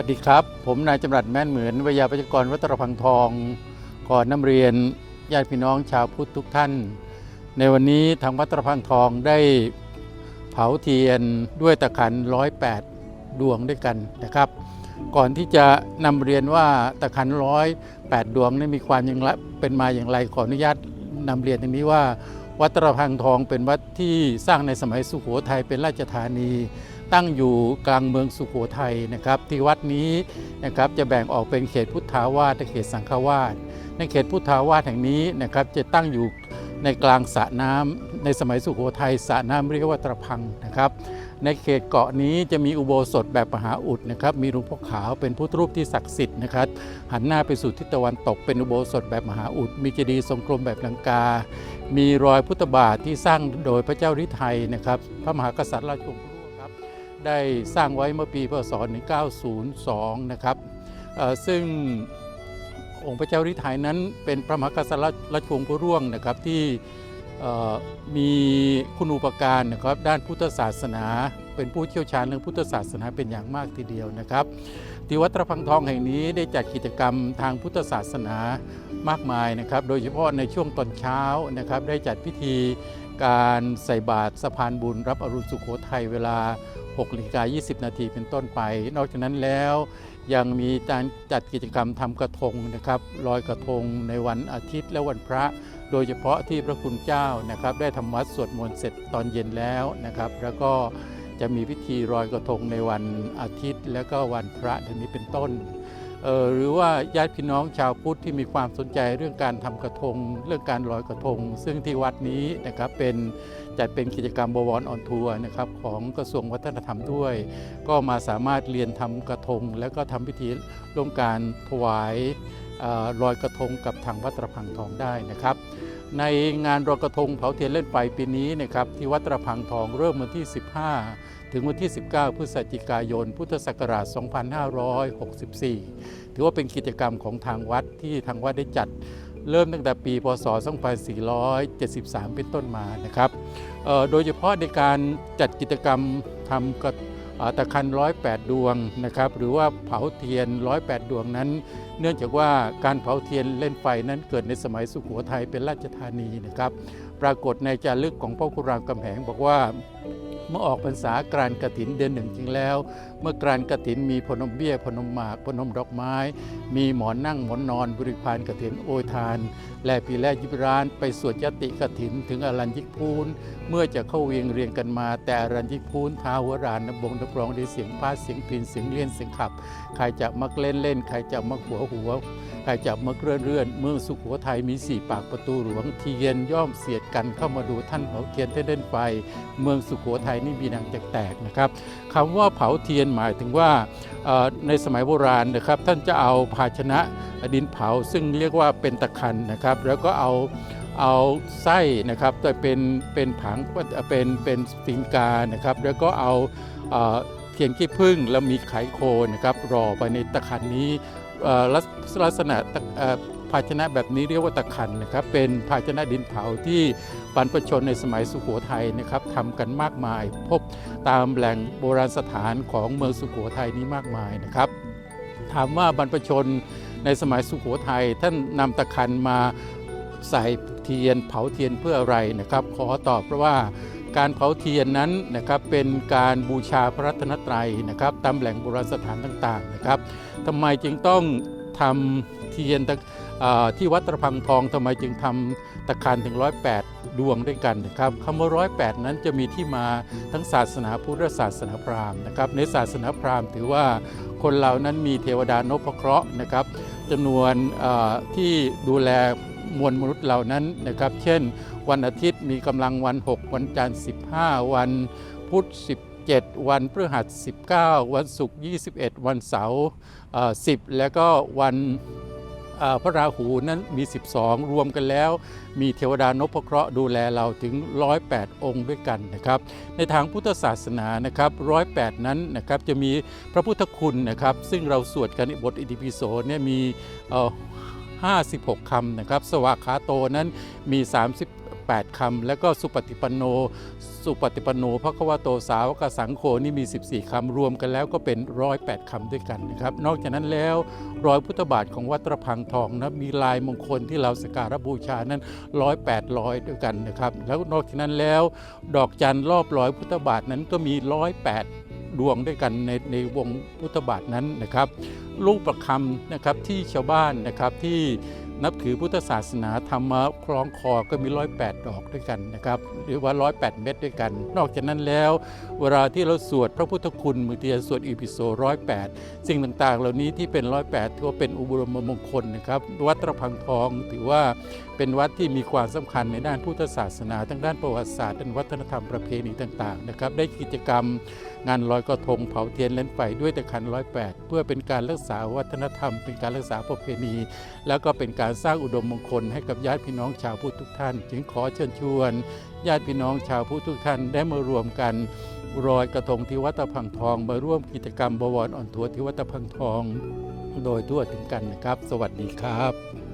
สวัสดีครับ ผมนายจำรัดแม่นเหมือนวิทยาปัจจกรวัตรพังทองก่อนน้ำเรียนญาติพี่น้องชาวพุทธทุกท่าน ในวันนี้ทางวัตรพังทองได้เผาเทียนด้วยตะขันร้อยแปดดวงด้วยกันนะครับ ก่อนที่จะนำเรียนว่าตะขันร้อยแปดดวงนี้มีความอย่างไรเป็นมาอย่างไรขออนุญาตนำเรียนอย่างนี้ว่า วัดตรพังทองเป็นวัดที่สร้างในสมัยสุโขทัยเป็นราชธานี ตั้งอยู่กลางเมืองสุโขทัยนะครับ ที่วัดนี้นะครับจะแบ่งออกเป็นเขตพุทธาวาสและเขตสังฆวาสในเขตพุทธาวาสแห่งนี้นะครับจะตั้งอยู่ในกลางสระน้ำในสมัยสุโขทัยสระน้ำเรียกว่าตรพังนะครับ ในเขตเกาะนี้จะมีอุโบสถแบบมหาอุดนะครับ มีหลวงพ่อขาวเป็นพุทธรูปที่ศักดิ์สิทธิ์นะครับ หันหน้าไปสู่ทิศตะวันตกเป็นอุโบสถแบบมหาอุด มีเจดีย์ทรงกลมแบบลังกา มีรอยพุทธบาทที่สร้างโดยพระเจ้าฤทัยนะครับ พระมหากษัตริย์ราชวงศ์ ได้สร้างไว้เมื่อปีพศ 1902 นะครับซึ่งองค์พระเจ้าฤทัยนั้นเป็นพระมหากษัตริย์ราชวงศ์ผู้ร่วงนะครับที่มีคุณูปการนะครับด้านพุทธศาสนา เป็นผู้เชี่ยวชาญเรื่องพุทธศาสนาเป็นอย่างมากทีเดียวนะครับที่วัดตระพังทองแห่งนี้ได้จัดกิจกรรมทางพุทธศาสนามากมายนะครับ โดยเฉพาะในช่วงตอนเช้านะครับได้จัดพิธีการใส่บาตรสะพานบุญรับอรุณสุโขทัยเวลา 6นาฬิกา20 นาทีเป็นต้นไป นอกจากนั้นแล้วยังมีการจัดกิจกรรมทำกระทงนะครับลอยกระทงในวันอาทิตย์และวันพระ โดยเฉพาะที่พระคุณเจ้านะครับ ได้ทำวัดสวดมนต์เสร็จตอนเย็นแล้วนะครับ แล้วก็จะมีพิธีลอยกระทงในวันอาทิตย์ และก็วันพระดังนี้เป็นต้น หรือว่าญาติพี่น้องชาวพุทธที่มีความสนใจเรื่องการทำกระทง เรื่องการลอยกระทง ซึ่งที่วัดนี้นะครับเป็นจัดเป็นกิจกรรมบวรออนทัวร์นะครับของกระทรวงวัฒนธรรมด้วย ก็มาสามารถเรียนทำกระทง แล้วก็ทำพิธีร่วมการถวายลอยกระทงกับทางวัดตระพังทองได้นะครับ ในงานลอยกระทงเผาเทียนเล่นไฟปีนี้นะครับที่วัดตระพังทองเริ่มวันที่ 15 ถึงวันที่ 19 พฤศจิกายน พุทธศักราช 2564 ถือว่าเป็นกิจกรรมของทางวัดที่ทางวัดได้จัดเริ่มตั้งแต่ปี พศ 2473 เป็นต้นมานะครับโดยเฉพาะในการจัดกิจกรรมทำกระ ตะคัน108ดวงนะครับหรือว่าเผาเทียน108ดวงนั้น เนื่องจากว่าการเผาเทียนเล่นไฟนั้นเกิดในสมัยสุโขทัยเป็นราชธานีนะครับปรากฏในจารึกของพ่อคุรามกำแหงบอกว่าเมื่อออกพรรษากรานกระถินเดือนหนึ่งจริงแล้ว เมื่อกรานกระถินมีพนมเบี้ยพนมหมากพนมดอกไม้ มีหมอนนั่งหมอนนอนบริพารกระถินโอยทาน และปีแรกยิบร้านไปสวดยติกระถินถึงอรัญยิกพูนเมื่อจะเข้าเวียงเรียงกันมา แต่อรัญยิกพูนท้าวรานนบงนบรองด้วยเสียงพาเสียงพินเสียงเลียนเสียงขับ ใครจะมักเล่นเล่นใครจะมักหัวหัวใครจับมาเรื่อนเรื่อนเมืองสุขโขทัยมีสี่ปากประตูหลวงเทียนย่อมเสียดกันเข้ามาดูท่านเผาเทียนเต้นเล่นไฟเมืองสุขโขทัยนี่มีดังแตกๆนะครับคำว่าเผาเทียนหมายถึงว่าในสมัยโบราณนะครับท่านจะเอาภาชนะดินเผา ซึ่งเรียกว่าเป็นตะคันนะครับ แล้วก็เอาเอาไส้นะครับแต่เป็นเป็นผังเป็นเป็นฟิงกานะครับ แล้วก็เอาเทียนขี้ผึ้งแล้วมีไขโคนะครับรอไปในตะคันนี้ลักษณะ ภาชนะแบบนี้เรียกว่าตะขันนะครับเป็นภาชนะดินเผาที่บรรพชนในสมัยสุโขทัยนะครับทำกันมากมาย พบตามแหล่งโบราณสถานของเมืองสุโขทัยนี้มากมายนะครับ ถามว่าบรรพชนในสมัยสุโขทัยท่านนำตะขันมาใส่เทียนเผาเทียนเพื่ออะไรนะครับ ขอตอบเพราะว่าการเผาเทียนนั้นนะครับเป็นการบูชาพระรัตนตรัยนะครับตามแหล่งโบราณสถานต่างๆนะครับทำไมจึงต้องทำเทียนตะ ที่วัดตระพังทองทำไมจึงทำตะคานถึง 108 ดวงด้วยกันนะครับคำว่า 108 นั้นจะมีที่มาทั้งศาสนาพุทธศาสนาพราหมณ์นะครับในศาสนาพราหมณ์ถือว่าคนเรานั้นมีเทวดานพเคราะห์นะครับจำนวนที่ดูแลมวลมนุษย์เหล่านั้นนะครับ เช่น วันอาทิตย์มีกำลังวัน 6 วันจันทร์ 15 วันพุธ 17 วันพฤหัส 19 วันศุกร์ 21 วันเสาร์10 แล้วก็วัน พระราหูนั้นมี 12 รวมกันแล้ว มีเทวดานพเคราะห์ดูแลเราถึง 108 องค์ด้วยกันนะครับ ในทางพุทธศาสนานะครับ108 นั้นนะครับจะมีพระพุทธคุณนะครับ ซึ่งเราสวดกันในบทอิติปิโสเนี่ยมี56คำนะครับ สวากขาโตนั้นมี 30 8คำแล้วก็สุปฏิปันโน สุปฏิปันโนพระควโตสาวกสังโฆนี่มี 14คำรวมกันแล้วก็เป็น 108คำด้วยกันนะครับ นอกจากนั้นแล้วรอยพุทธบาทของวัดตระพังทองนะมีลายมงคลที่เราสการบูชานั้นร้อยแปดร้อยด้วยกันนะครับ แล้วนอกจากนั้นแล้ว ดอกจันทร์รอบร้อยพุทธบาทนั้นก็มีร้อยแปดดวงด้วยกันในในวงพุทธบาทนั้นนะครับ ลูกประคำนะครับที่ชาวบ้านนะครับที่ นับถือพุทธศาสนาทำมาคล้องคอก็มีร้อยแปดดอกด้วยกันนะครับหรือว่าร้อยแปดเม็ดด้วยกัน นอกจากนั้นแล้ว เวลาที่เราสวดพระพุทธคุณบางทีจะสวดอีพิโซร้อยแปดสิ่งต่างๆ เหล่านี้ที่เป็นร้อยแปดถือว่าเป็นอุบรมมงคลนะครับวัดตระพังทองถือว่าเป็นวัดที่มีความสำคัญในด้านพุทธศาสนาทั้งด้านประวัติศาสตร์ด้านวัฒนธรรมประเพณีต่างๆนะครับได้กิจกรรมงานลอยกระทงเผาเทียนเล่นไฟด้วยตะคันร้อยแปดเพื่อเป็นการรักษาวัฒนธรรม เป็นการรักษาประเพณี แล้วก็เป็นการสร้างอุดมมงคลให้กับญาติพี่น้องชาวพุทธทุกท่าน จึงขอเชิญชวน ญาติพี่น้องชาวพุทธทุกท่านได้มารวมกันรอยกระทงที่วัดตะพังทอง มาร่วมกิจกรรมบวรอ่อนทัวที่วัดตะพังทอง โดยทั่วถึงกันนะครับ สวัสดีครับ